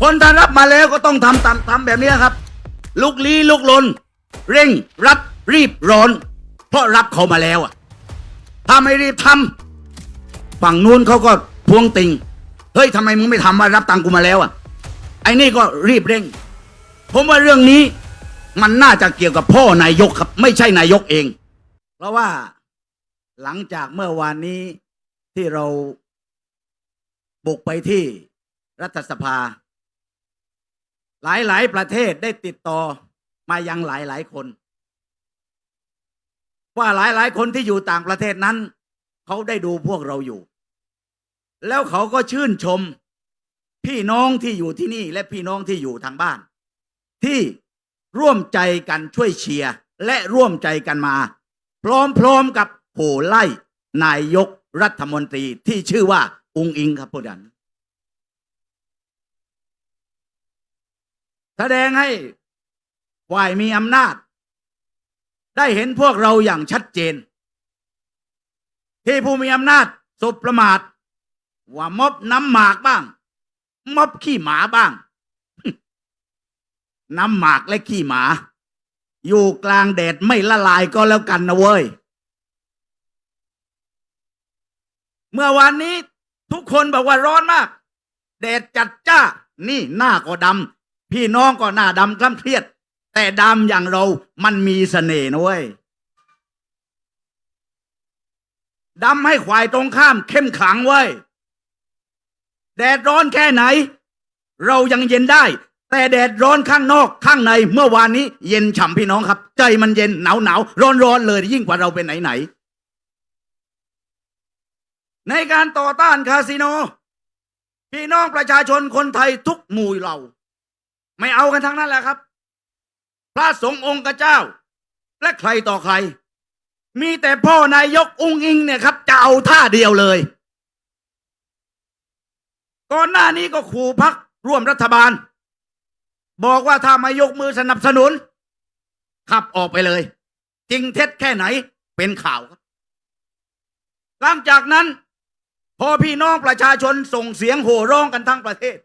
คนถ้ารับมาแล้วก็ต้องทำตามทำแบบนี้ครับ ลุกลี้ลุกลน เร่งรัดรีบร้อน เพราะรับเขามาแล้วอะถ้าไม่รีบทำฝั่งนู้นเขาก็ทวงติงเฮ้ยทำไมมึงไม่ทำว่ารับตังค์กูมาแล้วอะไอ้นี่ก็รีบเร่ง ผมว่าเรื่องนี้มันน่าจะเกี่ยวกับพ่อนายกครับ ไม่ใช่นายกเอง เพราะว่าหลังจากเมื่อวานนี้ที่เราบุกไปที่รัฐสภา หลายๆ ประเทศได้ติดต่อมายังหลายๆคน ว่าหลายๆ คนที่อยู่ต่างประเทศนั้น เขาได้ดูพวกเราอยู่ แล้วเขาก็ชื่นชมพี่น้องที่อยู่ที่นี่และพี่น้องที่อยู่ทางบ้าน ที่ร่วมใจกันช่วยเชียร์และร่วมใจกันมา พร้อมๆกับโหไล่นายกรัฐมนตรีที่ชื่อว่า อุงอิงครับผู้ดัน แสดงให้ฝ่ายมีอำนาจ ได้เห็นพวกเราอย่างชัดเจน ที่ผู้มีอำนาจสบประมาท ว่าม็อบน้ำหมากบ้าง ม็อบขี้หมาบ้าง น้ำหมากและขี้หมา อยู่กลางแดดไม่ละลายก็แล้วกันนะเว้ย เมื่อวานนี้ทุกคนบอกว่าร้อนมาก แดดจัดจ้า นี่หน้าก็ดำ พี่น้องก็หน้าดำคล้ำเครียด แต่ดำอย่างเรามันมีเสน่ห์นะเว้ยดำให้ควายตรงข้ามเข้มขังเว้ แดดร้อนแค่ไหน เรายังเย็นได้ แต่แดดร้อนข้างนอกข้างในเมื่อวานนี้ เย็นฉ่ำพี่น้องครับ ใจมันเย็นหนาวหนาวร้อนร้อนเลยยิ่งกว่าเราเป็นไหนไหนๆในการต่อต้านคาสิโน พี่น้องประชาชนคนไทยทุกหมู่เหล่า ไม่เอากันทั้งนั้นแหละครับ พระสงฆ์องค์เจ้า และใครต่อใคร มีแต่พ่อนายกอุ้งอิงเนี่ยครับจะเอาท่าเดียวเลย ก่อนหน้านี้ก็ขู่พักร่วมรัฐบาล บอกว่าถ้าไม่ยกมือสนับสนุน ขับออกไปเลย จริงเท็จแค่ไหนเป็นข่าวครับ หลังจากนั้น พอพี่น้องประชาชนส่งเสียงโห่ร้องกันทั้งประเทศ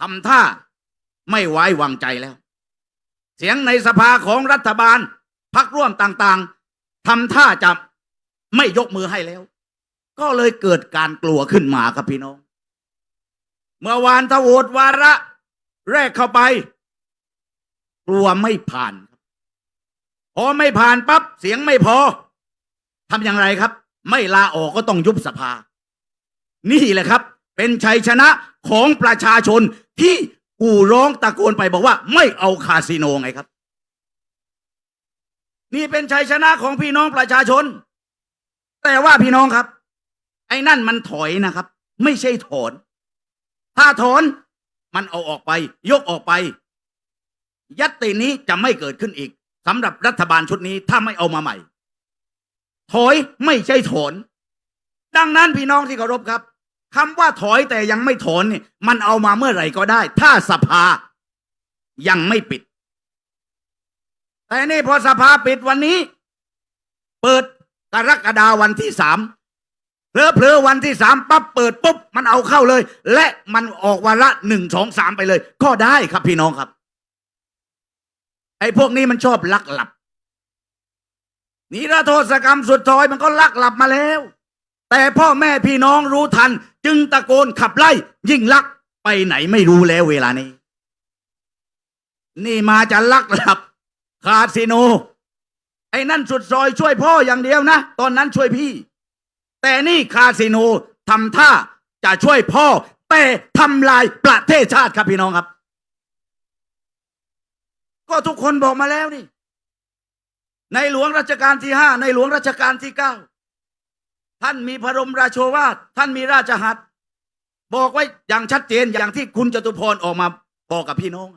ทำท่าไม่ไว้วางใจแล้ว เสียงในสภาของรัฐบาลพักร่วมต่างๆทำท่าจะไม่ยกมือให้แล้ว ก็เลยเกิดการกลัวขึ้นมาครับพี่น้อง เมื่อวานทโหวตวาระ แรกเข้าไป กลัวไม่ผ่านพอไม่ผ่านปั๊บเสียงไม่พอทำอย่างไรครับ ไม่ลาออกก็ต้องยุบสภา นี่แหละครับ เป็นชัยชนะ ของประชาชนที่กูร้องตะโกนไปบอกว่า ไม่เอาคาสิโนไงครับ นี่เป็นชัยชนะของพี่น้องประชาชน แต่ว่าพี่น้องครับ ไอ้นั่นมันถอยนะครับ ไม่ใช่ถอน ถ้าถอนมันเอาออกไป ยกออกไป ยัตตินี้จะไม่เกิดขึ้นอีกสำหรับรัฐบาลชุดนี้ถ้าไม่เอามาใหม่ ถอยไม่ใช่ถอน ดังนั้นพี่น้องที่เคารพครับ คำว่าถอยแต่ยังไม่ถอนเนี่ยมันเอามาเมื่อไหร่ก็ได้ ถ้าสภายังไม่ปิด แต่นี่พอสภาปิดวันนี้ เปิดกรกฎาวันที่สามเพลอเพลอๆวันที่สามปั๊บเปิดปุ๊บมันเอาเข้าเลย และมันออกวันละหนึ่งสองสามไปเลย ก็ได้ครับพี่น้องครับ ไอ้พวกนี้มันชอบลักหลับนิรโทษกรรมสุดท้อยมันก็ลักหลับมาแล้ว แต่พ่อแม่พี่น้องรู้ทัน จึงตะโกนขับไล่ ยิ่งลักไปไหนไม่รู้แล้วเวลานี้ นี่มาจะลักหลับ คาสิโน ไอ้นั่นสุดซอยช่วยพ่ออย่างเดียวนะ ตอนนั้นช่วยพี่ แต่นี่คาสิโนทำท่าจะช่วยพ่อ แต่ทำลายประเทศชาติครับพี่น้องครับ ก็ทุกคนบอกมาแล้วนี่ ในหลวงรัชกาลที่ห้าในหลวงรัชกาลที่เก้า ท่านมีพระรมราโชวาทท่านมีราชหัตบอกไว้อย่างชัดเจนอย่างที่คุณจตุพรออกมาบอกกับพี่น้อง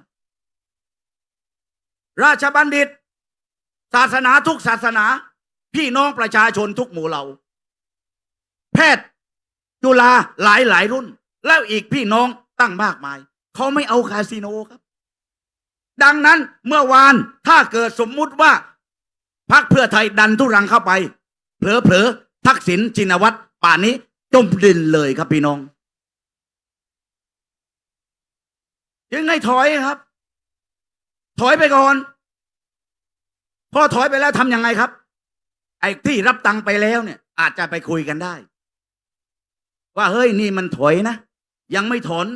ราชบัณฑิต ศาสนาทุกศาสนา พี่น้องประชาชนทุกหมู่เหล่า แพทย์จุฬาหลายหลายรุ่น แล้วอีกพี่น้องตั้งมากมาย เขาไม่เอาคาสิโนครับ ดังนั้นเมื่อวานถ้าเกิดสมมุติว่าพักเพื่อไทยดันทุรังเข้าไป เผลอๆ ทักษิณชินวัตรป่านนี้จมดินเลยครับพี่น้องยังไงถอยครับ ถอยไปก่อนพอถอยไปแล้วทำยังไงครับ ไอ้ที่รับตังค์ไปแล้วเนี่ย อาจจะไปคุยกันได้ ว่าเฮ้ยนี่มันถอยนะ ยังไม่ถอน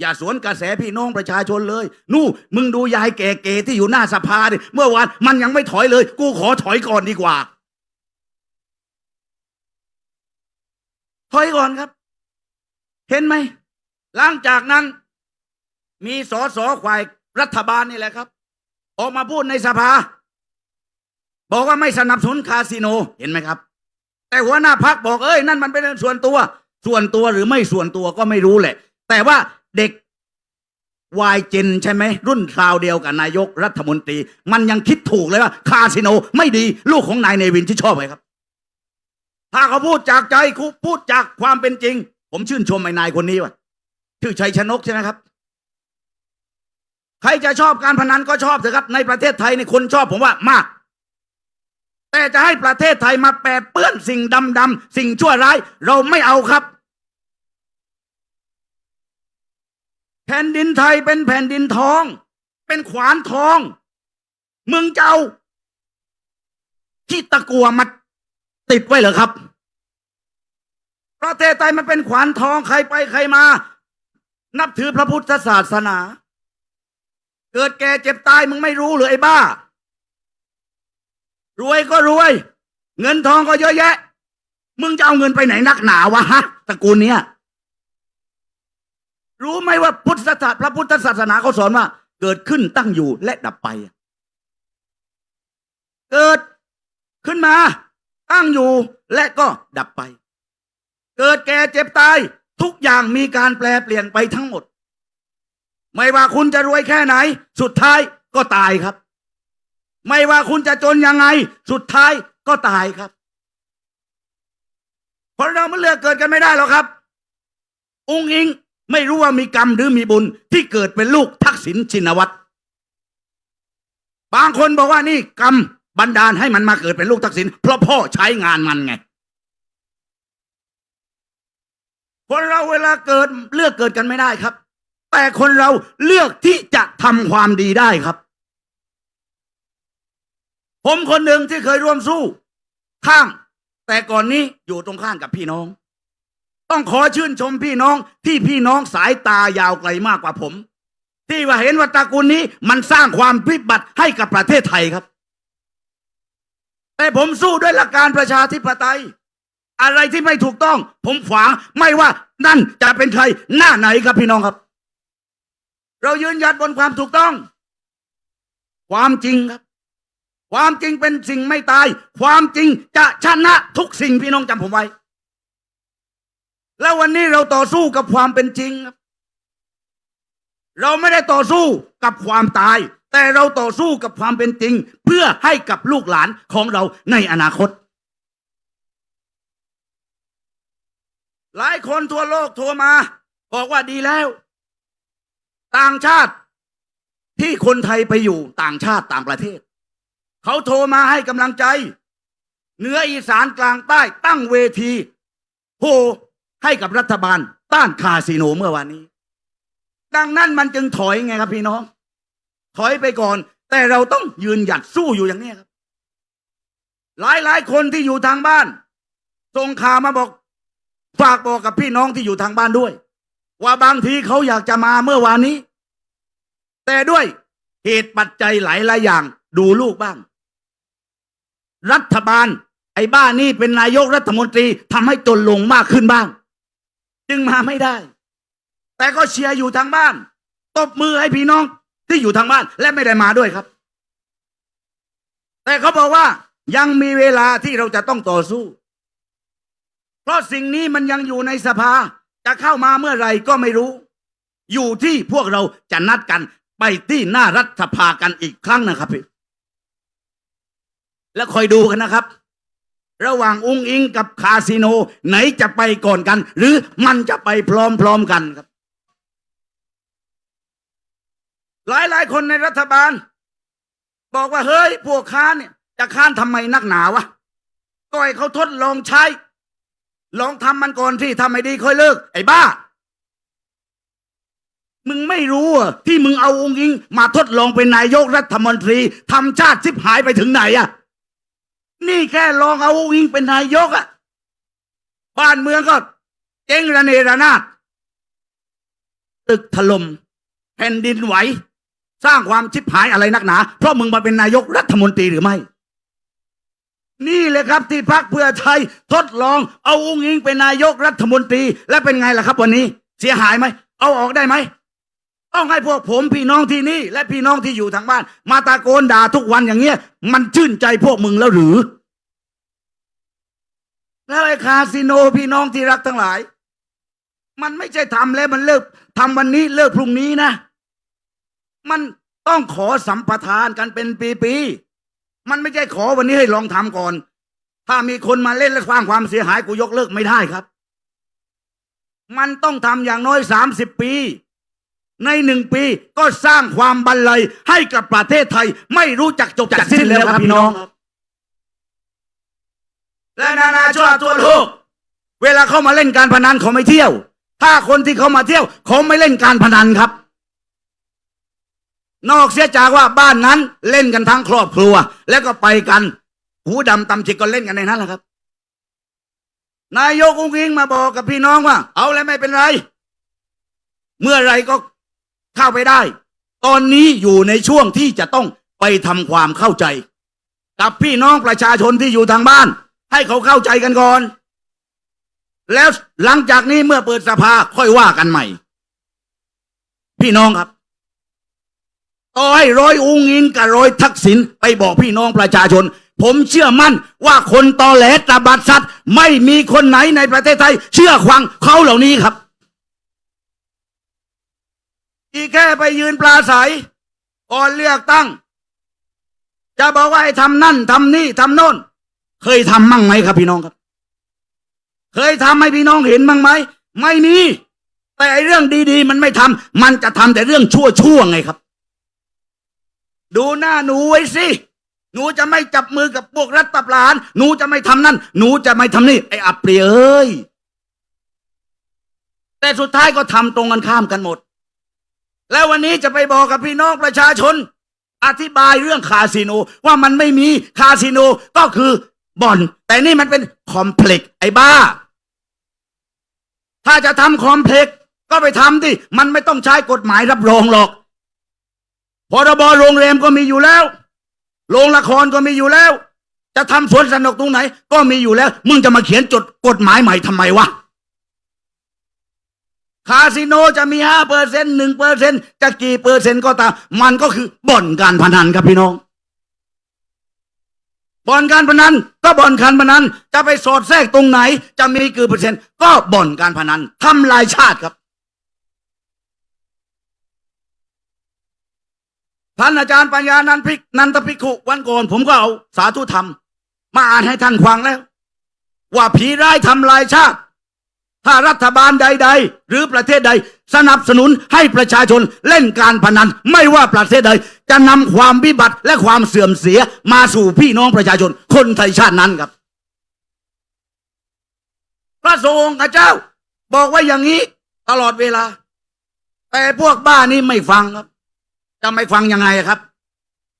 อย่าสวนกระแสพี่น้องประชาชนเลย นู่มึงดูยายแก่ๆที่อยู่หน้าสภาดิเมื่อวานมันยังไม่ถอยเลย กูขอถอยก่อนดีกว่า ถอยก่อนครับ เห็นไหมหลังจากนั้น มีสอสอฝ่ายรัฐบาลนี่แหละครับ ออกมาพูดในสภา บอกว่าไม่สนับสนุนคาสิโนเห็นไหมครับ แต่หัวหน้าพักบอกเอ้ยนั่นมันเป็นเรื่องส่วนตัว ส่วนตัวหรือไม่ส่วนตัวก็ไม่รู้แหละ แต่ว่าเด็กวายเจนใช่ไหม รุ่นคราวเดียวกับนายกรัฐมนตรี มันยังคิดถูกเลยว่า คาสิโนไม่ดีลูกของนายเนวินที่ชอบไหมครับ ถ้าเขาพูดจากใจคุพูดจากความเป็นจริง ผมชื่นชมไอ้นายคนนี้ว่ะชื่อชัยชนกใช่ไหมครับ ใครจะชอบการพนันก็ชอบเถอะครับ ในประเทศไทยในคนชอบผมว่ามาก แต่จะให้ประเทศไทยมาแปรเปื้อนสิ่งดำๆสิ่งชั่วร้าย เราไม่เอาครับ แผ่นดินไทยเป็นแผ่นดินทอง เป็นขวานทอง มึงจะเอาที่ตะกัวมา ติดไว้เหรอครับ ประเทศไทยมันเป็นขวานทองใครไปใครมา นับถือพระพุทธศาสนา เกิดแก่เจ็บตายมึงไม่รู้หรือไอ้บ้า รวยก็รวย เงินทองก็เยอะแยะ มึงจะเอาเงินไปไหนนักหนาวะฮะตระกูลเนี้ยรู้ไหมว่าพุทธศาสนาพระพุทธศาสนาเขาสอนว่า เกิดขึ้นตั้งอยู่และดับไป เกิดขึ้นมา ตั้งอยู่และก็ดับไป เกิดแก่เจ็บตายทุกอย่างมีการแปลเปลี่ยนไปทั้งหมด ไม่ว่าคุณจะรวยแค่ไหน สุดท้ายก็ตายครับ ไม่ว่าคุณจะจนยังไง สุดท้ายก็ตายครับ เพราะเราไมันเลือกเกิดกันไม่ได้หรอกครับ องค์อิงไม่รู้ว่ามีกรรมหรือมีบุญที่เกิดเป็นลูกทักษิณชินวัตรบางคนบอกว่านี่กรรม บันดาลให้มันมาเกิดเป็นลูกทักษิณเพราะพ่อใช้งานมันไงคนเราเวลาเกิดเลือกเกิดกันไม่ได้ครับ แต่คนเราเลือกที่จะทำความดีได้ครับ ผมคนหนึ่งที่เคยร่วมสู้ ข้าง แต่ก่อนนี้อยู่ตรงข้างกับพี่น้อง ต้องขอชื่นชมพี่น้องที่พี่น้องสายตายาวไกลมากกว่าผม ที่ว่าเห็นว่าตระกูลนี้มันสร้างความพิบัติให้กับประเทศไทยครับ แต่ผมสู้ด้วยหลักการประชาธิปไตย อะไรที่ไม่ถูกต้อง ผมขวางไม่ว่านั่นจะเป็นใครหน้าไหนครับพี่น้องครับ เรายืนยัดบนความถูกต้อง ความจริงครับ ความจริงเป็นสิ่งไม่ตาย ความจริงจะชนะทุกสิ่งพี่น้องจำผมไว้ แล้ววันนี้เราต่อสู้กับความเป็นจริงครับ เราไม่ได้ต่อสู้กับความตาย แต่เราต่อสู้กับความเป็นจริง เพื่อให้กับลูกหลานของเราในอนาคต หลายคนทั่วโลกโทรมา บอกว่าดีแล้ว ต่างชาติที่คนไทยไปอยู่ต่างชาติต่างประเทศ เขาโทรมาให้กำลังใจ เหนืออีสานกลางใต้ตั้งเวทีโหให้กับรัฐบาลต้านคาสิโนเมื่อวานนี้ ดังนั้นมันจึงถอยไงครับพี่น้อง ถอยไปก่อน แต่เราต้องยืนหยัดสู้อยู่อย่างนี้ครับ หลายหลายคนที่อยู่ทางบ้านส่งข่าวมาบอกฝากบอกกับพี่น้องที่อยู่ทางบ้านด้วย ว่าบางทีเขาอยากจะมาเมื่อวานนี้ แต่ด้วยเหตุปัจจัยหลายหลายอย่างดูลูกบ้าง รัฐบาลไอ้บ้านนี่เป็นนายกรัฐมนตรีทำให้จนลงมากขึ้นบ้าง จึงมาไม่ได้ แต่ก็เชียร์อยู่ทางบ้าน ตบมือให้พี่น้อง ที่อยู่ทางบ้านและไม่ได้มาด้วยครับ แต่เขาบอกว่ายังมีเวลาที่เราจะต้องต่อสู้ เพราะสิ่งนี้มันยังอยู่ในสภา จะเข้ามาเมื่อไหร่ก็ไม่รู้ อยู่ที่พวกเราจะนัดกันไปที่หน้ารัฐสภากันอีกครั้งนะครับพี่แล้วคอยดูกันนะครับ ระหว่างองค์อิงกับคาสิโน ไหนจะไปก่อนกัน หรือมันจะไปพร้อมๆกันครับ หลายๆคนในรัฐบาล บอกว่าเฮ้ยพวกค้านเนี่ยจะค้านทำไมนักหนาวะก็ให้เขาทดลองใช้ ลองทำมันก่อนที่ทำไม่ดีค่อยเลิก ไอ้บ้า มึงไม่รู้เหรอที่มึงเอาองค์ยิง มาทดลองเป็นนายกรัฐมนตรีทำชาติชิบหายไปถึงไหนอะนี่แค่ลองเอาองค์ยิงเป็นนายกอะบ้านเมืองก็เจ๊งระเนระนาดตึกถล่มแผ่นดินไหว สร้างความชิบหายอะไรนักหนา เพราะมึงมาเป็นนายกรัฐมนตรีหรือไม่ นี่เลยครับที่พักเพื่อไทยทดลองเอาอุ้งอิงเป็นนายกรัฐมนตรี และเป็นไงล่ะครับ วันนี้ เสียหายไหมเอาออกได้ไหมต้องให้พวกผมพี่น้องที่นี่ และพี่น้องที่อยู่ทางบ้าน มาตะโกนด่าทุกวันอย่างเงี้ย มันชื่นใจพวกมึงแล้วหรือ แล้วไอ้คาสิโนพี่น้องที่รักทั้งหลาย มันไม่ใช่ทำแล้วมันเลิกทำวันนี้เลิกพรุ่งนี้นะ มันต้องขอสัมปทานกันเป็นปีๆมันไม่ใช่ขอวันนี้ให้ลองทำก่อน ถ้ามีคนมาเล่นและสร้างความเสียหายกูยกเลิกไม่ได้ครับ มันต้องทำอย่างน้อยสามสิบปี ในหนึ่งปีก็สร้างความบันเลยให้กับประเทศไทย ไม่รู้จักจบจักสิ้นแล้วครับพี่น้อง และนานาชาติทั่วโลกเวลาเขามาเล่นการพนันเขาไม่เที่ยว ถ้าคนที่เขามาเที่ยวเขาไม่เล่นการพนันครับ นอกเสียจากว่าบ้านนั้นเล่นกันทั้งครอบครัว แล้วก็ไปกัน หูดำตำจิกก็เล่นกันในนั้นแหละครับ นายกอุ้งอิงมาบอกกับพี่น้องว่า เอาแล้วไม่เป็นไร เมื่อไรก็เข้าไปได้ ตอนนี้อยู่ในช่วงที่จะต้องไปทำความเข้าใจ กับพี่น้องประชาชนที่อยู่ทางบ้าน ให้เขาเข้าใจกันก่อน แล้วหลังจากนี้เมื่อเปิดสภาค่อยว่ากันใหม่ พี่น้องครับ ต่อให้ร้อยอุงอิงกับร้อยทักษิณไปบอกพี่น้องประชาชน ผมเชื่อมั่นว่าคนตอแหลตาบัดสัตว์ ไม่มีคนไหนในประเทศไทย เชื่อควังเขาเหล่านี้ครับ อีแค่ไปยืนปลาใสก่อนเลือกตั้ง จะบอกว่าให้ทำนั่นทำนี่ทำโน่น เคยทำมั่งไหมครับพี่น้องครับ เคยทำให้พี่น้องเห็นบ้างไหมไม่มีแต่เรื่องดีๆ มันไม่ทำมันจะทำแต่เรื่องชั่วๆไงครับ ดูหน้าหนูไว้สิ หนูจะไม่จับมือกับพวกรัฐประหาร หนูจะไม่ทำนั่น หนูจะไม่ทำนี่ ไอ้อับเปรียเอ้ย แต่สุดท้ายก็ทำตรงกันข้ามกันหมด แล้ววันนี้จะไปบอกกับพี่น้องประชาชน อธิบายเรื่องคาสิโนว่ามันไม่มีคาสิโนก็คือบ่อน แต่นี่มันเป็นคอมเพล็กซ์ไอ้บ้า ถ้าจะทำคอมเพล็กซ์ก็ไปทำดิมันไม่ต้องใช้กฎหมายรับรองหรอก พรบโรงแรมก็มีอยู่แล้ว โรงละครก็มีอยู่แล้ว จะทำสวนสนุกตรงไหน ก็มีอยู่แล้ว มึงจะมาเขียนจดกฎหมายใหม่ทำไมวะ คาสิโนจะมีห้าเปอร์เซ็นหนึ่งเปอร์เซ็นจะกี่เปอร์เซ็นต์ก็ตาม มันก็คือบ่อนการพนันครับพี่น้อง บ่อนการพนันก็บ่อนการพนัน จะไปสอดแทรกตรงไหน จะมีกี่เปอร์เซ็นต์ ก็บ่อนการพนันทำลายชาติครับ ท่านอาจารย์ปัญญานันพิกนันทพิกขุวันก่อนผมก็เอาสาธุธรรม มาอ่านให้ท่านฟังแล้ว ว่าผีร้ายทำลายชาติ ถ้ารัฐบาลใด ๆ หรือประเทศใด สนับสนุนให้ประชาชนเล่นการพนัน ไม่ว่าประเทศใด จะนำความวิบัติและความเสื่อมเสียมาสู่พี่น้องประชาชน คนไทยชาตินั้นครับ พระสงฆ์ข้าเจ้า บอกว่าอย่างนี้ตลอดเวลา แต่พวกบ้านี้ไม่ฟังครับ จะไม่ฟังยังไงครับ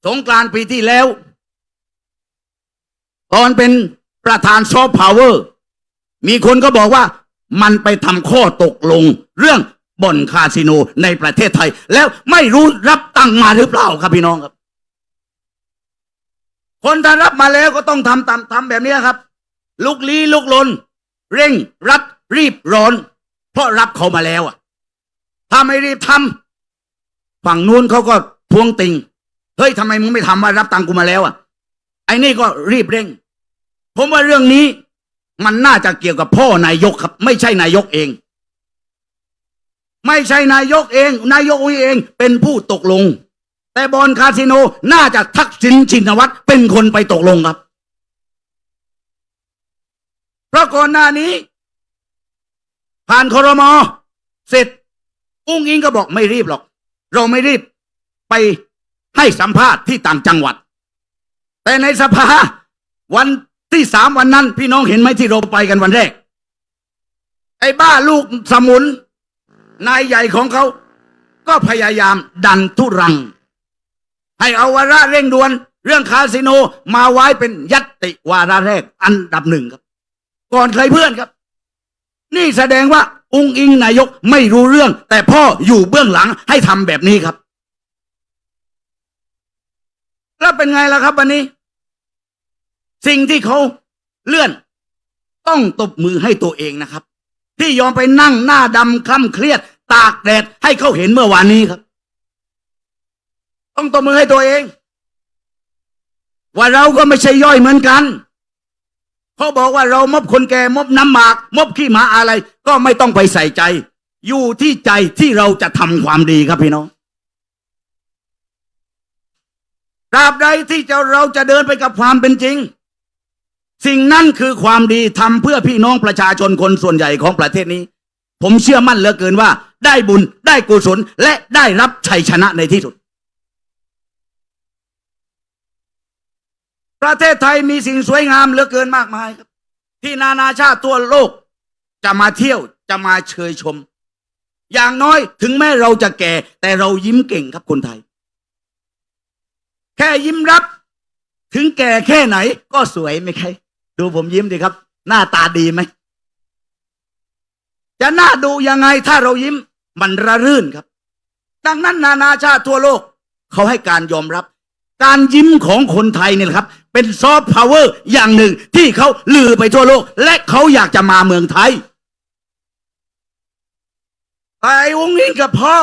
สงกรานต์ปีที่แล้ว ตอนเป็นประธานซอฟต์พาวเวอร์ มีคนก็บอกว่ามันไปทำข้อตกลง เรื่องบ่อนคาสิโนในประเทศไทย แล้วไม่รู้รับตังค์มาหรือเปล่าครับพี่น้องครับ คนถ้ารับมาแล้วก็ต้องทำตามทำแบบนี้ครับ ลุกลี้ลุกลน เร่งรัดรีบร้อน เพราะรับเขามาแล้วอะถ้าไม่รีบทำ ฝั่งนู้นเขาก็ทวงติงเฮ้ยทำไมมึงไม่ทำว่ารับตังค์กูมาแล้วอะไอ้นี่ก็รีบเร่ง ผมว่าเรื่องนี้มันน่าจะเกี่ยวกับพ่อนายกครับ ไม่ใช่นายกเอง ไม่ใช่นายกเอง นายกเองเป็นผู้ตกลง แต่บอลคาสิโนน่าจะทักษิณชินวัตรเป็นคนไปตกลงครับ เพราะก่อนหน้านี้ ผ่านคอรมอเสร็จอุ้งอิงก็บอกไม่รีบหรอก เราไม่รีบไปให้สัมภาษณ์ที่ต่างจังหวัด แต่ในสภาวันที่สามวันนั้น พี่น้องเห็นไหมที่เราไปกันวันแรก ไอ้บ้าลูกสมุน นายใหญ่ของเขาก็พยายามดันทุรัง ให้เอาวาระเร่งด่วน เรื่องคาสิโนมาไว้เป็นยัตติวาระแรกอันดับหนึ่งครับ ก่อนใครเพื่อนครับ นี่แสดงว่า องค์อิงนายกไม่รู้เรื่อง แต่พ่ออยู่เบื้องหลังให้ทำแบบนี้ครับ แล้วเป็นไงล่ะครับวันนี้ สิ่งที่เขาเลื่อน ต้องตบมือให้ตัวเองนะครับ ที่ยอมไปนั่งหน้าดำคล่ำเครียด ตากแดดให้เขาเห็นเมื่อวานนี้ครับ ต้องตบมือให้ตัวเอง ว่าเราก็ไม่ใช่ย่อยเหมือนกัน เขาบอกว่าเรามอบคนแก่มอบน้ำหมาก มอบขี้หมาอะไร ก็ไม่ต้องไปใส่ใจ อยู่ที่ใจที่เราจะทำความดีครับพี่น้องตราบใดที่จะเราจะเดินไปกับความเป็นจริง สิ่งนั้นคือความดีทำเพื่อพี่น้องประชาชนคนส่วนใหญ่ของประเทศนี้ ผมเชื่อมั่นเหลือเกินว่า ได้บุญได้กุศลและได้รับชัยชนะในที่สุด ประเทศไทยมีสิ่งสวยงามเหลือเกินมากมายครับ ที่นานาชาติทั่วโลกจะมาเที่ยวจะมาเชยชม อย่างน้อยถึงแม้เราจะแก่ แต่เรายิ้มเก่งครับคนไทย แค่ยิ้มรับ ถึงแก่แค่ไหนก็สวยไหมใครดูผมยิ้มดีครับ หน้าตาดีไหมจะน่าดูยังไงถ้าเรายิ้มมันระรื่นครับ ดังนั้นนานาชาติทั่วโลก เขาให้การยอมรับ การยิ้มของคนไทยเนี่ยครับ เป็นซอฟต์พาวเวอร์อย่างหนึ่งที่เขาลือไปทั่วโลก และเขาอยากจะมาเมืองไทยไอ้วงนี้กับพ่อ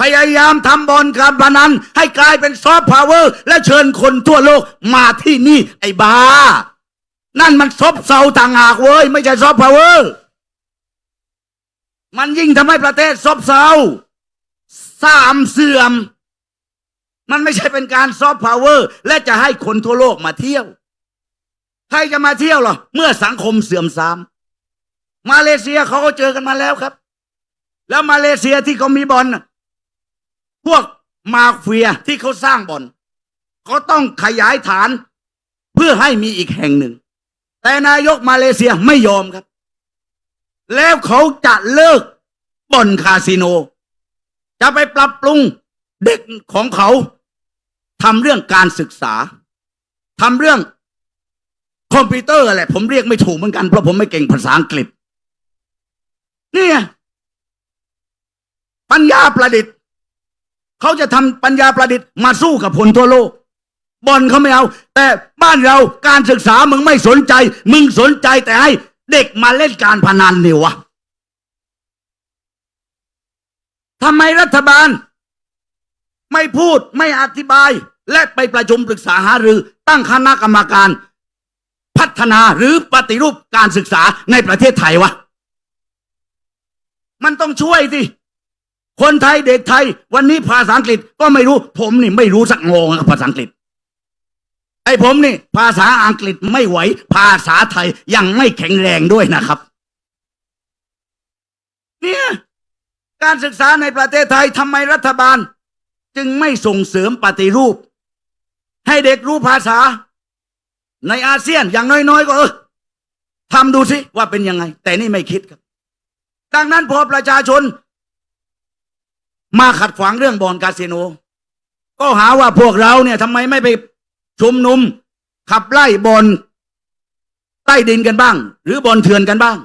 พยายามทำบอลการพนัน ให้กลายเป็นซอฟต์พาวเวอร์ และเชิญคนทั่วโลกมาที่นี่ ไอ้บ้า นั่นมันซบเซาต่างหากเว้ย ไม่ใช่ซอฟต์พาวเวอร์ มันยิ่งทำให้ประเทศซบเซาสามเสื่อม มันไม่ใช่เป็นการซอฟต์พาวเวอร์และจะให้คนทั่วโลกมาเที่ยว ใครจะมาเที่ยวหรอ เมื่อสังคมเสื่อมทราม มาเลเซียเขาก็เจอกันมาแล้วครับ แล้วมาเลเซียที่เขามีบอลน่ะพวกมาเฟียที่เขาสร้างบอนเขาต้องขยายฐานเพื่อให้มีอีกแห่งหนึ่ง แต่นายกมาเลเซียไม่ยอมครับ แล้วเขาจะเลิกบ่อนคาสิโน จะไปปรับปรุงเด็กของเขา ทำเรื่องการศึกษาทำเรื่องคอมพิวเตอร์อะไรผมเรียกไม่ถูกเหมือนกันเพราะผมไม่เก่งภาษาอังกฤษ นี่ไงปัญญาประดิษฐ์เขาจะทำปัญญาประดิษฐ์มาสู้กับคนทั่วโลกบอลเขาไม่เอา แต่บ้านเราการศึกษามึงไม่สนใจ มึงสนใจแต่ให้เด็กมาเล่นการพนันเนี่ยวะทำไมรัฐบาล ไม่พูดไม่อธิบาย และไปประชุมปรึกษาหารือตั้งคณะกรรมการพัฒนาหรือปฏิรูปการศึกษาในประเทศไทยวะ มันต้องช่วยสิ คนไทยเด็กไทย วันนี้ภาษาอังกฤษก็ไม่รู้ ผมนี่ไม่รู้สักงงกับภาษาอังกฤษ ไอ้ผมนี่ ภาษาอังกฤษไม่ไหว ภาษาไทยยังไม่แข็งแรงด้วยนะครับ เนี่ย การศึกษาในประเทศไทยทำไมรัฐบาล จึงไม่ส่งเสริมปฏิรูป ให้เด็กรู้ภาษา ในอาเซียนอย่างน้อยๆ ก็เออทำดูสิว่าเป็นยังไง แต่นี่ไม่คิดครับ ดังนั้นพอประชาชน มาขัดขวางเรื่องบอลคาสิโน ก็หาว่าพวกเราเนี่ยทำไมไม่ไปชุมนุม ขับไล่บอลใต้ดินกันบ้าง หรือบอลเถื่อนกันบ้าง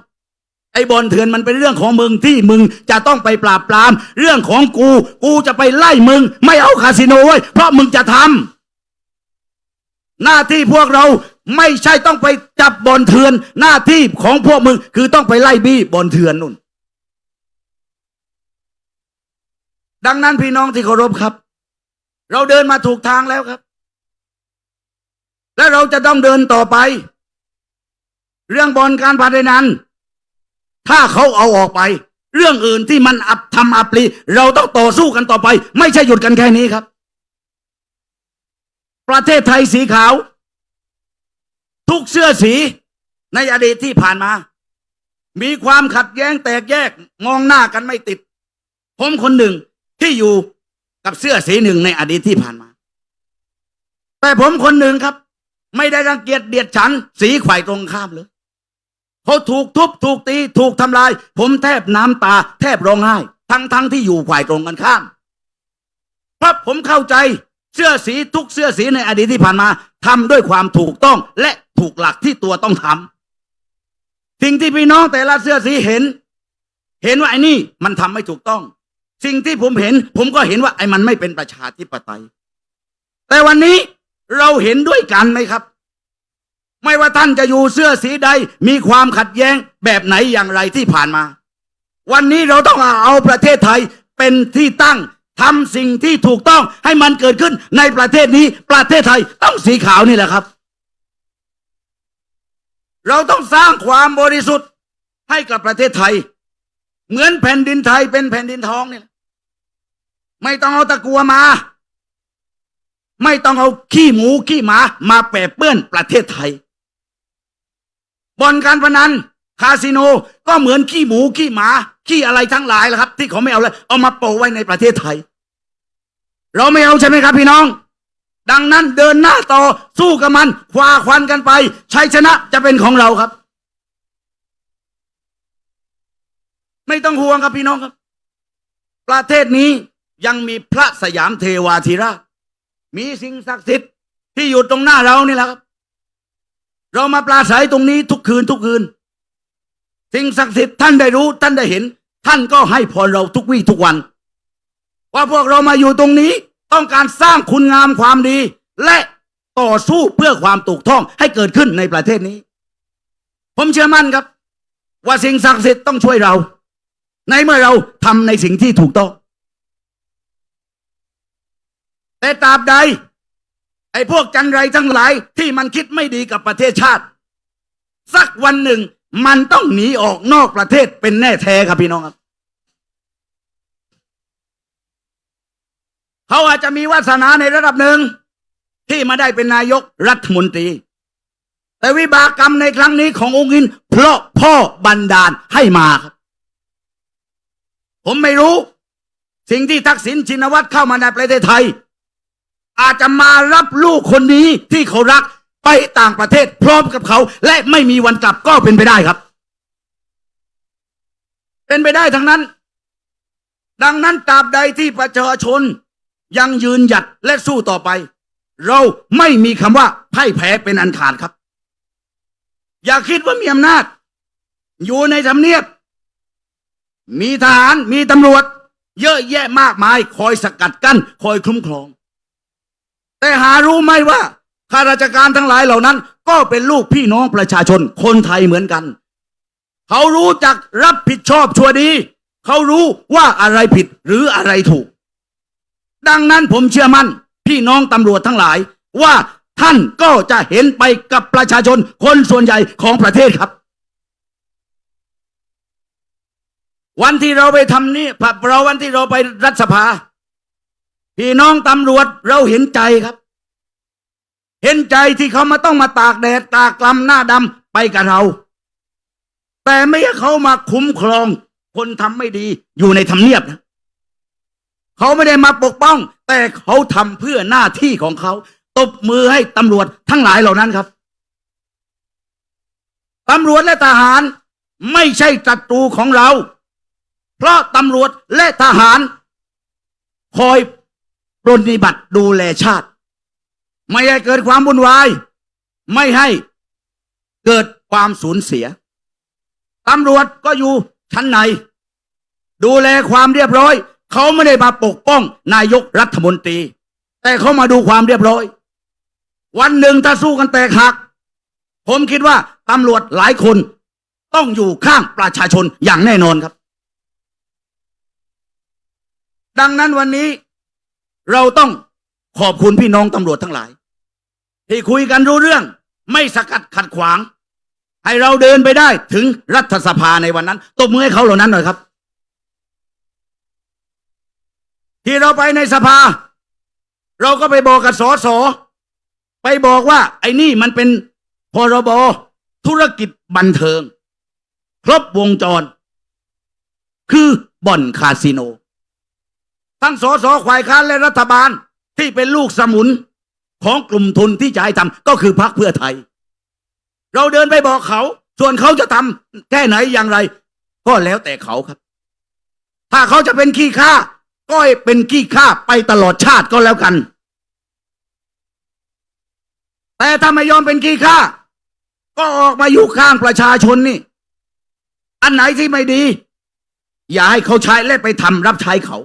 ไอ้บอลเถื่อนมันเป็นเรื่องของมึงที่มึงจะต้องไปปราบปราม เรื่องของกู กูจะไปไล่มึง ไม่เอาคาสิโนไว้เพราะมึงจะทำ หน้าที่พวกเราไม่ใช่ต้องไปจับบอลเถือน หน้าที่ของพวกมึง คือต้องไปไล่บี้บอลเถือนนู่น ดังนั้นพี่น้องที่เคารพครับ เราเดินมาถูกทางแล้วครับ และเราจะต้องเดินต่อไป เรื่องบอลการพนันถ้าเขาเอาออกไป เรื่องอื่นที่มันอับทำอับปรีเราต้องต่อสู้กันต่อไป ไม่ใช่หยุดกันแค่นี้ครับ ประเทศไทยสีขาว ทุกเสื้อสีในอดีตที่ผ่านมา มีความขัดแย้งแตกแยกมองหน้ากันไม่ติด ผมคนหนึ่งที่อยู่กับเสื้อสีหนึ่งในอดีตที่ผ่านมา แต่ผมคนหนึ่งครับ ไม่ได้รังเกียจเดียดฉัน สีไข่ตรงข้ามเลยเขาถูกทุบถูกตีถูกทำลาย ผมแทบน้ำตา แทบร้องไห้ ทั้งทั้งที่อยู่ฝ่ายตรงกันข้ามเพราะผมเข้าใจ เสื้อสีทุกเสื้อสีในอดีตที่ผ่านมาทำด้วยความถูกต้องและถูกหลักที่ตัวต้องทำสิ่งที่พี่น้องแต่ละเสื้อสีเห็น เห็นว่าไอ้นี่มันทำไม่ถูกต้อง สิ่งที่ผมเห็น ผมก็เห็นว่าไอ้มันไม่เป็นประชาธิปไตย แต่วันนี้เราเห็นด้วยกันไหมครับ ไม่ว่าท่านจะอยู่เสื้อสีใด มีความขัดแย้งแบบไหนอย่างไรที่ผ่านมา วันนี้เราต้องเอาประเทศไทยเป็นที่ตั้ง ทำสิ่งที่ถูกต้องให้มันเกิดขึ้นในประเทศนี้ ประเทศไทยต้องสีขาวนี่แหละครับ เราต้องสร้างความบริสุทธิ์ให้กับประเทศไทย เหมือนแผ่นดินไทยเป็นแผ่นดินทองเนี่ยไม่ต้องเอาตะกัวมา ไม่ต้องเอาขี้หมูขี้หมามาแปะเปื้อนประเทศไทยบ่อนการพนัน คาสิโนก็เหมือนขี้หมูขี้หมา ขี้อะไรทั้งหลายแหละครับ ที่เขาไม่เอาเลยเอามาโปะไว้ในประเทศไทย เราไม่เอาใช่ไหมครับพี่น้อง ดังนั้นเดินหน้าต่อสู้กับมันคว้าควันกันไปชัยชนะจะเป็นของเราครับ ไม่ต้องห่วงครับพี่น้องครับ ประเทศนี้ยังมีพระสยามเทวาธิราชมีสิ่งศักดิ์สิทธิ์ที่อยู่ตรงหน้าเรานี่แหละครับ เรามาปราศัยตรงนี้ทุกคืนทุกคืน สิ่งศักดิ์สิทธิ์ท่านได้รู้ท่านได้เห็น ท่านก็ให้พรเราทุกวี่ทุกวัน ว่าพวกเรามาอยู่ตรงนี้ ต้องการสร้างคุณงามความดี และต่อสู้เพื่อความถูกต้องให้เกิดขึ้นในประเทศนี้ ผมเชื่อมั่นครับ ว่าสิ่งศักดิ์สิทธิ์ต้องช่วยเรา ในเมื่อเราทำในสิ่งที่ถูกต้องแต่ตราบใด ไอ้พวกจันไรทั้งหลายที่มันคิดไม่ดีกับประเทศชาติ สักวันหนึ่ง มันต้องหนีออกนอกประเทศเป็นแน่แท้ครับพี่น้องครับ เขาอาจจะมีวาสนาในระดับหนึ่ง ที่มาได้เป็นนายกรัฐมนตรี แต่วิบากกรรมในครั้งนี้ขององค์อิน เพราะพ่อบันดาลให้มาครับ ผมไม่รู้ สิ่งที่ทักษิณชินวัตรเข้ามาในประเทศไทย อาจจะมารับลูกคนนี้ที่เขารัก ไปต่างประเทศพร้อมกับเขา และไม่มีวันกลับก็เป็นไปได้ครับ เป็นไปได้ทั้งนั้น ดังนั้นตราบใดที่ประชาชน ยังยืนหยัดและสู้ต่อไป เราไม่มีคำว่าพ่ายแพ้เป็นอันขาดครับ อย่าคิดว่ามีอำนาจ อยู่ในทำเนียบ มีทหารมีตำรวจ เยอะแยะมากมาย คอยสกัดกั้นคอยคุ้มครอง แต่หารู้ไหมว่า ข้าราชการทั้งหลายเหล่านั้น ก็เป็นลูกพี่น้องประชาชนคนไทยเหมือนกัน เขารู้จักรับผิดชอบชั่วดี เขารู้ว่าอะไรผิดหรืออะไรถูก ดังนั้นผมเชื่อมั่น พี่น้องตำรวจทั้งหลายว่าท่านก็จะเห็นไปกับประชาชนคนส่วนใหญ่ของประเทศครับ วันที่เราไปทำนี่เราวันที่เราไปรัฐสภา พี่น้องตำรวจเราเห็นใจครับ เห็นใจที่เขามาต้องมาตากแดดตากลำหน้าดำไปกับเรา แต่ไม่ให้เขามาคุ้มครอง คนทำไม่ดีอยู่ในทำเนียบนะเขาไม่ได้มาปกป้อง แต่เขาทำเพื่อหน้าที่ของเขา ตบมือให้ตำรวจทั้งหลายเหล่านั้นครับตำรวจและทหารไม่ใช่ศัตรูของเรา เพราะตำรวจและทหาร คอยปรนนิบัติดูแลชาติ ไม่ให้เกิดความวุ่นวาย ไม่ให้เกิดความสูญเสียตำรวจก็อยู่ชั้นใน ดูแลความเรียบร้อย เขาไม่ได้มาปกป้องนายกรัฐมนตรี แต่เขามาดูความเรียบร้อย วันหนึ่งถ้าสู้กันแตกหัก ผมคิดว่าตำรวจหลายคนต้องอยู่ข้างประชาชนอย่างแน่นอนครับ ดังนั้นวันนี้เราต้องขอบคุณพี่น้องตำรวจทั้งหลาย ที่คุยกันรู้เรื่อง ไม่สกัดขัดขวาง ให้เราเดินไปได้ถึงรัฐสภาในวันนั้นตบมือให้เขาเหล่านั้นหน่อยครับ ที่เราไปในสภา เราก็ไปบอกกับสสไปบอกว่า ไอ้นี่มันเป็นพรบธุรกิจบันเทิง ครบวงจร คือบ่อนคาสิโน ทั้งสสควายค้านและรัฐบาลที่เป็นลูกสมุน ของกลุ่มทุนที่จะให้ทำก็คือพรรคเพื่อไทย เราเดินไปบอกเขา ส่วนเขาจะทำแค่ไหนอย่างไร ก็แล้วแต่เขาครับ ถ้าเขาจะเป็นขี้ข้าก็ให้เป็นขี้ข้าไปตลอดชาติก็แล้วกัน แต่ถ้าไม่ยอมเป็นขี้ข้าก็ออกมาอยู่ข้างประชาชนนี่ อันไหนที่ไม่ดี อย่าให้เขาใช้และไปทำรับใช้เขา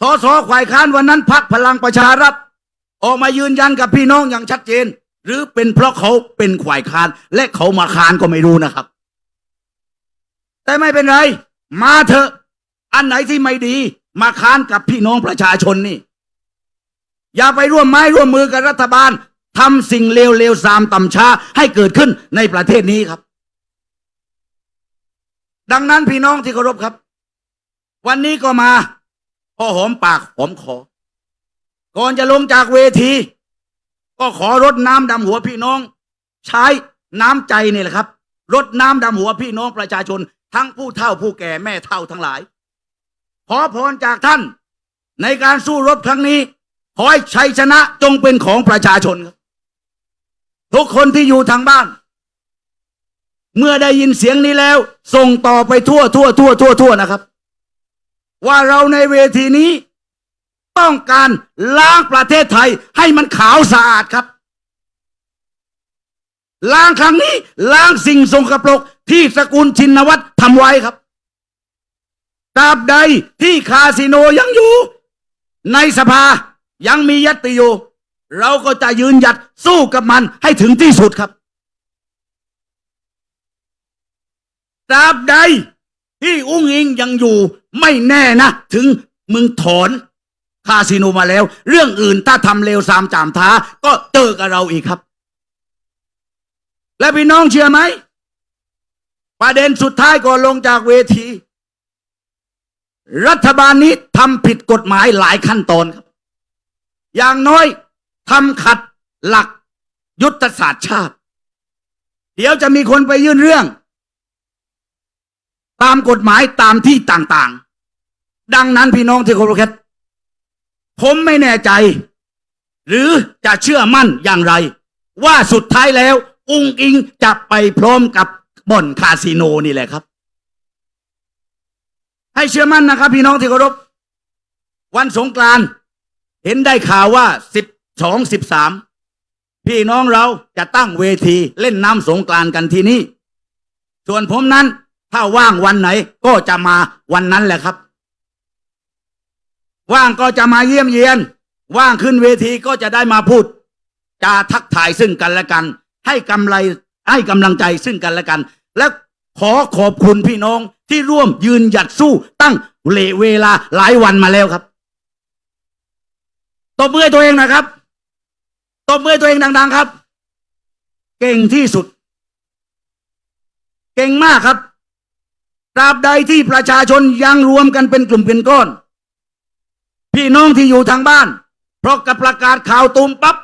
สสอฝ่ายค้านวันนั้นพักพลังประชารัฐ ออกมายืนยันกับพี่น้องอย่างชัดเจน หรือเป็นเพราะเขาเป็นฝ่ายคาน และเขามาคานก็ไม่รู้นะครับ แต่ไม่เป็นไร มาเถอะ อันไหนที่ไม่ดี มาค้านกับพี่น้องประชาชนนี่ อย่าไปร่วมไม้ร่วมมือกับรัฐบาลทำสิ่งเลวๆสามต่ำช้าให้เกิดขึ้นในประเทศนี้ครับ ดังนั้นพี่น้องที่เคารพครับ วันนี้ก็มาพอหอมปากหอมคอ ก่อนจะลงจากเวที ก็ขอรดน้ำดำหัวพี่น้อง ใช้น้ำใจนี่แหละครับรดน้ำดำหัวพี่น้องประชาชน ทั้งผู้เฒ่าผู้แก่แม่เฒ่าทั้งหลาย ขอพรจากท่าน ในการสู้รบครั้งนี้ ขอให้ชัยชนะจงเป็นของประชาชนครับทุกคนที่อยู่ทางบ้าน เมื่อได้ยินเสียงนี้แล้ว ส่งต่อไปทั่วทั่วทั่วทั่วทั่วนะครับ ว่าเราในเวทีนี้ ต้องการล้างประเทศไทยให้มันขาวสะอาดครับ ล้างครั้งนี้ ล้างสิ่งสกปรกที่สกุลชินวัตรทำไว้ครับตราบใดที่คาสิโนยังอยู่ ในสภายังมียัตติอยู่ เราก็จะยืนหยัดสู้กับมันให้ถึงที่สุดครับตราบใดที่อุ้งอิงยังอยู่ไม่แน่นะ ถึงมึงถอน คาสิโนมาแล้ว เรื่องอื่นถ้าทำเลวสามจามท้า ก็เจอกับเราอีกครับ และพี่น้องเชื่อไหม ประเด็นสุดท้ายก่อนลงจากเวที รัฐบาลนี้ทำผิดกฎหมายหลายขั้นตอนครับ อย่างน้อยทำขัดหลักยุทธศาสตร์ชาติ เดี๋ยวจะมีคนไปยื่นเรื่อง ตามกฎหมายตามที่ต่างๆ ดังนั้นพี่น้องที่เคารพครับ ผมไม่แน่ใจ หรือจะเชื่อมั่นอย่างไร ว่าสุดท้ายแล้ว อุ้งอิงจะไปพร้อมกับบ่อนคาสิโนนี่แหละครับ ให้เชื่อมั่นนะครับ พี่น้องที่เคารพวันสงกรานเห็นได้ข่าวว่าสิบสองสิบสามพี่น้องเราจะตั้งเวทีเล่นน้ำสงกรานกันที่นี่ ส่วนผมนั้น ถ้าว่างวันไหนก็จะมาวันนั้นแหละครับ ว่างก็จะมาเยี่ยมเยียน ว่างขึ้นเวทีก็จะได้มาพูดจาทักทายซึ่งกันและกัน ให้กำไรให้กำลังใจซึ่งกันและกัน และขอขอบคุณพี่น้องที่ร่วมยืนหยัดสู้ตั้งเลเวลาหลายวันมาแล้วครับตบมือตัวเองนะครับตบมือตัวเองดัง ๆ ครับ เก่งที่สุด เก่งมากครับตราบใดที่ประชาชนยังรวมกันเป็นกลุ่มเป็นก้อน พี่น้องที่อยู่ทางบ้าน เพราะกับประกาศข่าวตูมปั๊บ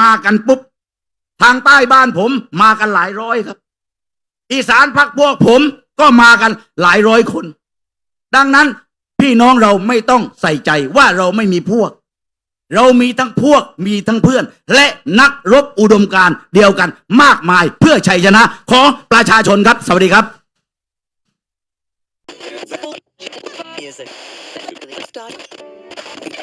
มากันปุ๊บ ทางใต้บ้านผมมากันหลายร้อยครับ อีสานพักพวกผมก็มากันหลายร้อยคน ดังนั้นพี่น้องเราไม่ต้องใส่ใจว่าเราไม่มีพวก เรามีทั้งพวกมีทั้งเพื่อน และนักรบอุดมการเดียวกันมากมายเพื่อชัยชนะของประชาชนครับ สวัสดีครับ Music. Start.